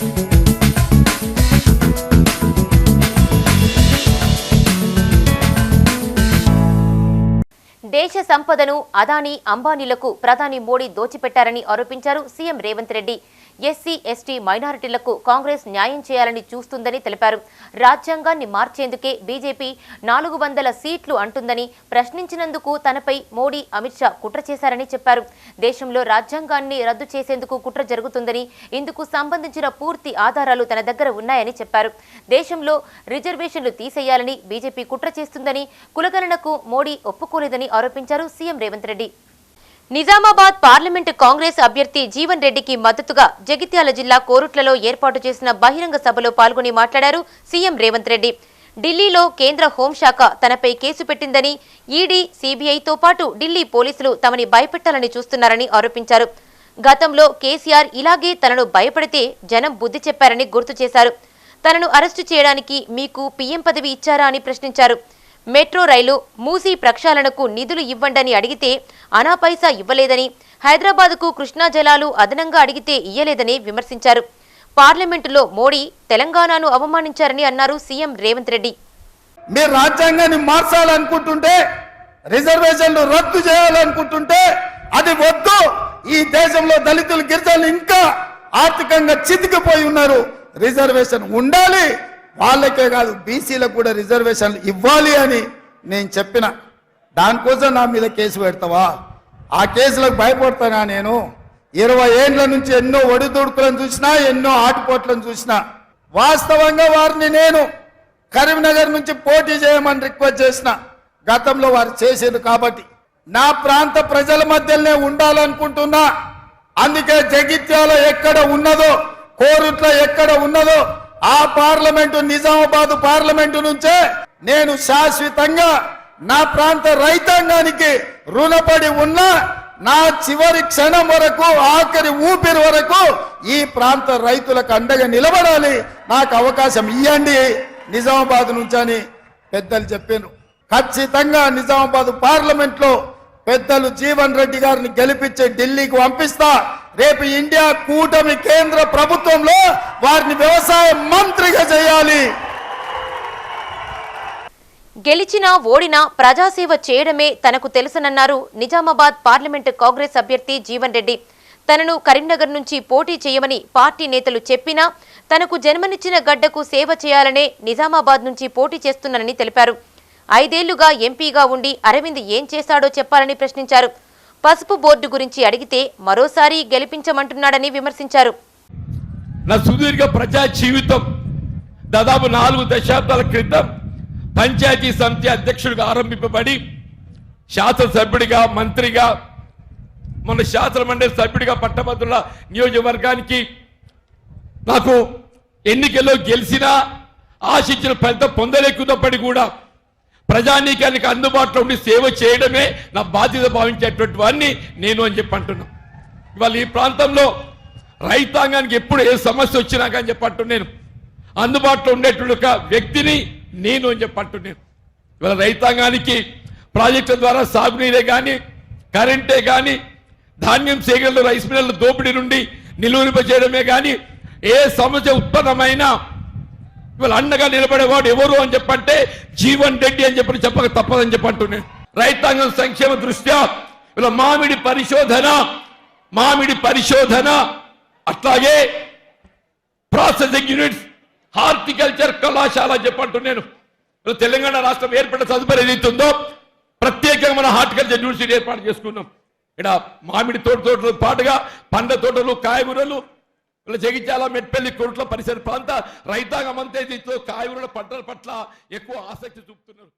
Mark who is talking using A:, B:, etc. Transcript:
A: దేశ సంపదను అదానీ అంబానీలకు ప్రధాని మోడీ దోచిపెట్టారని ఆరోపించారు CM Revanth Reddy. SC ST మైనారిటీలకు కాంగ్రెస్ న్యాయం చేయాలని చూస్తుందని తెలిపారు. రాజ్యాంగాన్ని మార్చేందుకే బీజేపీ నాలుగు వందల సీట్లు అంటుందని ప్రశ్నించినందుకు తనపై మోడీ అమిత్ షా కుట్ర చేశారని చెప్పారు. దేశంలో రాజ్యాంగాన్ని రద్దు చేసేందుకు కుట్ర జరుగుతుందని ఇందుకు సంబంధించిన పూర్తి ఆధారాలు తన దగ్గర ఉన్నాయని చెప్పారు. దేశంలో రిజర్వేషన్లు తీసేయాలని బీజేపీ కుట్ర చేస్తుందని కులగణనకు మోడీ ఒప్పుకోలేదని ఆరోపించారు సీఎం రేవంత్ రెడ్డి. నిజామాబాద్ పార్లమెంటు కాంగ్రెస్ అభ్యర్థి జీవన్ రెడ్డికి మద్దతుగా జగిత్యాల జిల్లా కోరుట్లలో ఏర్పాటు చేసిన బహిరంగ సభలో పాల్గొని మాట్లాడారు సీఎం రేవంత్ రెడ్డి. ఢిల్లీలో కేంద్ర హోంశాఖ తనపై కేసు పెట్టిందని ఈడీ సీబీఐతో పాటు ఢిల్లీ పోలీసులు తమని భయపెట్టాలని చూస్తున్నారని ఆరోపించారు. గతంలో కేసీఆర్ ఇలాగే తనను భయపడితే జనం బుద్ధి చెప్పారని గుర్తు చేశారు. తనను అరెస్టు చేయడానికి మీకు పీఎం పదవి ఇచ్చారా అని ప్రశ్నించారు. మెట్రో రైలు మూసీ ప్రక్షాళనకు నిధులు ఇవ్వండని అడిగితే అనా పైసా ఇవ్వలేదని హైదరాబాద్కు కృష్ణా జలాలు అదనంగా అడిగితే ఇయ్యలేదని విమర్శించారు. పార్లమెంటులో మోడీ తెలంగాణను అవమానించారని అన్నారు సీఎం రేవంత్ రెడ్డి.
B: మీరు రాజ్యాంగాన్ని మార్చాలనుకుంటుంటే రిజర్వేషన్లు రద్దు చేయాలనుకుంటుంటే అది వద్దు. ఈ దేశంలో దళితులు గిరిజనులు ఇంకా ఆర్థికంగా చితికిపోయి ఉన్నారు. రిజర్వేషన్ ఉండాలి. వాళ్ళకే కాదు బీసీలకు కూడా రిజర్వేషన్లు ఇవ్వాలి అని నేను చెప్పిన. దానికోసం నా మీద కేసు పెడతావా? ఆ కేసులకు భయపడతానా నేను? ఇరవై ఏండ్ల నుంచి ఎన్నో ఒడిదుడుకులను చూసినా ఎన్నో ఆటుపోట్లను చూసినా. వాస్తవంగా వారిని నేను కరీంనగర్ నుంచి పోటీ చేయమని రిక్వెస్ట్ చేసిన. గతంలో వారు చేసేది కాబట్టి. నా ప్రాంత ప్రజల మధ్యనే ఉండాలనుకుంటున్నా. అందుకే జగిత్యాల ఎక్కడ ఉన్నదో కోరుట్ల ఎక్కడ ఉన్నదో ఆ పార్లమెంటు నిజామాబాద్ పార్లమెంటు నుంచే నేను శాశ్వతంగా నా ప్రాంత రైతాంగానికి రుణపడి ఉన్నా నా చివరి క్షణం వరకు ఆఖరి ఊపిరి వరకు ఈ ప్రాంత రైతులకు అండగా నిలబడాలి. నాకు అవకాశం ఇవ్వండి నిజామాబాద్ నుంచి అని పెద్దలు చెప్పాను ఖచ్చితంగా నిజామాబాద్ పార్లమెంట్లో పెద్దలు జీవన్ రెడ్డి గారిని గెలిపించి ఢిల్లీకి పంపిస్తా. రేపు ఇండియా కూటమి కేంద్ర ప్రభుత్వంలో వారిని వ్యవసాయ మంత్రిగా చేయాలి.
A: గెలిచినా ఓడినా ప్రజాసేవ చేయడమే తనకు తెలుసనన్నారు నిజామాబాద్ పార్లమెంటు కాంగ్రెస్ అభ్యర్థి జీవన్ రెడ్డి. తనను కరీంనగర్ నుంచి పోటీ చేయమని పార్టీ నేతలు చెప్పినా తనకు జన్మనిచ్చిన గడ్డకు సేవ చేయాలనే నిజామాబాద్ నుంచి పోటీ చేస్తున్నానని తెలిపారు. ఐదేళ్ళుగా ఎంపీగా ఉండి అరవింద్ ఏం చేశాడో చెప్పాలని ప్రశ్నించారు. పసుపు బోర్డు గురించి అడిగితే మరోసారి గెలిపించమంటున్నాడని విమర్శించారు.
C: నా సుదీర్ఘ ప్రజా జీవితం దాదాపు నాలుగు దశాబ్దాల క్రితం పంచాయతీ సమితి అధ్యక్షుడిగా ఆరంభింపబడి శాసనసభ్యుడిగా మంత్రిగా మన శాసనమండలి సభ్యుడిగా పట్టభద్రుల నియోజకవర్గానికి నాకు ఎన్నికల్లో గెలిచినా ఆశించిన ఫలితం పొందలేకున్నప్పటికీ కూడా ప్రజానీకానికి అందుబాటులో ఉండి సేవ చేయడమే నా బాధ్యత భావించేటువంటి వాడిని నేను అని చెప్పి అంటున్నా. ఇవాళ ఈ ప్రాంతంలో రైతాంగానికి ఎప్పుడు ఏ సమస్య వచ్చినా కానీ చెప్పట్టు నేను అందుబాటులో ఉండేటువంటి ఒక వ్యక్తిని నేను అని చెప్పట్టు నేను ఇవాళ రైతాంగానికి ప్రాజెక్టుల ద్వారా సాగునీరే కానీ కరెంటే కానీ ధాన్యం సేకరణలు రైస్ మిల్లర్ల దోపిడీ నుండి నిలువరింప చేయడమే కానీ ఏ సమస్య ఉత్పన్నమైనా ఇవాళ అండగా నిలబడేవాడు ఎవరు అని చెప్పంటే జీవన్ రెడ్డి అని చెప్పి చెప్పక తప్పదని చెప్పంటున్నాను రైతాంగం సంక్షేమ దృష్ట్యా ఇలా మామిడి పరిశోధన మామిడి పరిశోధన అట్లాగే ప్రాసెసింగ్ యూనిట్స్ హార్టికల్చర్ కళాశాల చెప్పంటున్నాను తెలంగాణ రాష్ట్రం ఏర్పడిన తదుపరి ఏదైతుందో ప్రత్యేకంగా మన హార్టికల్చర్ యూనివర్సిటీ ఏర్పాటు చేసుకున్నాం. ఇక్కడ మామిడి తోట తోటలు పాటుగా పండ్ల తోటలు కాయగూరలు ఇలా జగిత్యాల మెట్పల్లి కొరుట్ల పరిసర ప్రాంత రైతాంగం అంతే దీంతో కాయగూరల పంటల పట్ల ఎక్కువ ఆసక్తి చూపుతున్నారు.